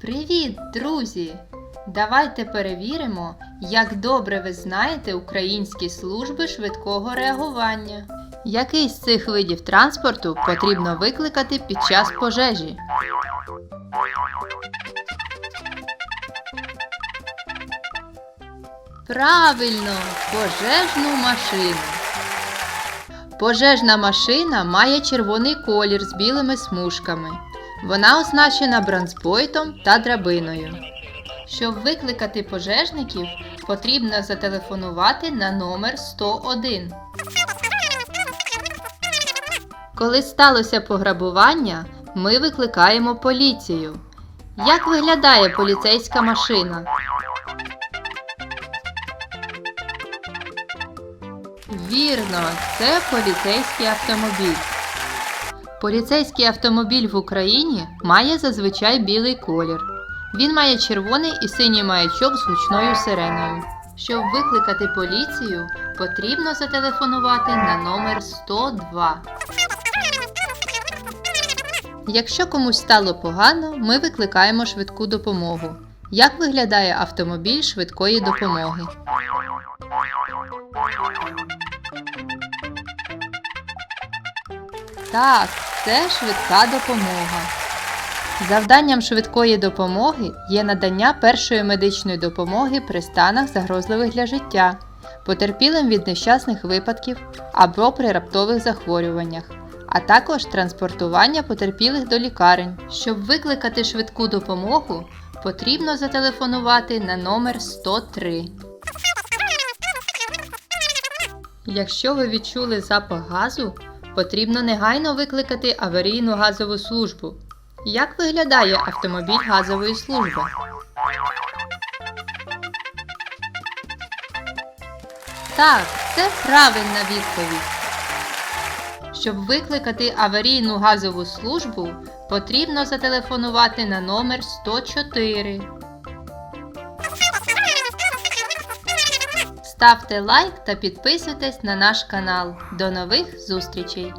Привіт, друзі! Давайте перевіримо, як добре ви знаєте українські служби швидкого реагування. Який з цих видів транспорту потрібно викликати під час пожежі? Правильно, пожежну машину. Пожежна машина має червоний колір з білими смужками. Вона оснащена бронзбойтом та драбиною. Щоб викликати пожежників, потрібно зателефонувати на номер 101. Коли сталося пограбування, ми викликаємо поліцію. Як виглядає поліцейська машина? Вірно, це поліцейський автомобіль. Поліцейський автомобіль в Україні має зазвичай білий колір. Він має червоний і синій маячок з гучною сиреною. Щоб викликати поліцію, потрібно зателефонувати на номер 102. Якщо комусь стало погано, ми викликаємо швидку допомогу. Як виглядає автомобіль швидкої допомоги? Так, це швидка допомога. Завданням швидкої допомоги є надання першої медичної допомоги при станах загрозливих для життя, потерпілим від нещасних випадків або при раптових захворюваннях, а також транспортування потерпілих до лікарень. Щоб викликати швидку допомогу, потрібно зателефонувати на номер 103. Якщо ви відчули запах газу, потрібно негайно викликати аварійну газову службу. Як виглядає автомобіль газової служби? Так, це правильна відповідь. Щоб викликати аварійну газову службу, потрібно зателефонувати на номер 104. Ставте лайк та підписуйтесь на наш канал. До нових зустрічей!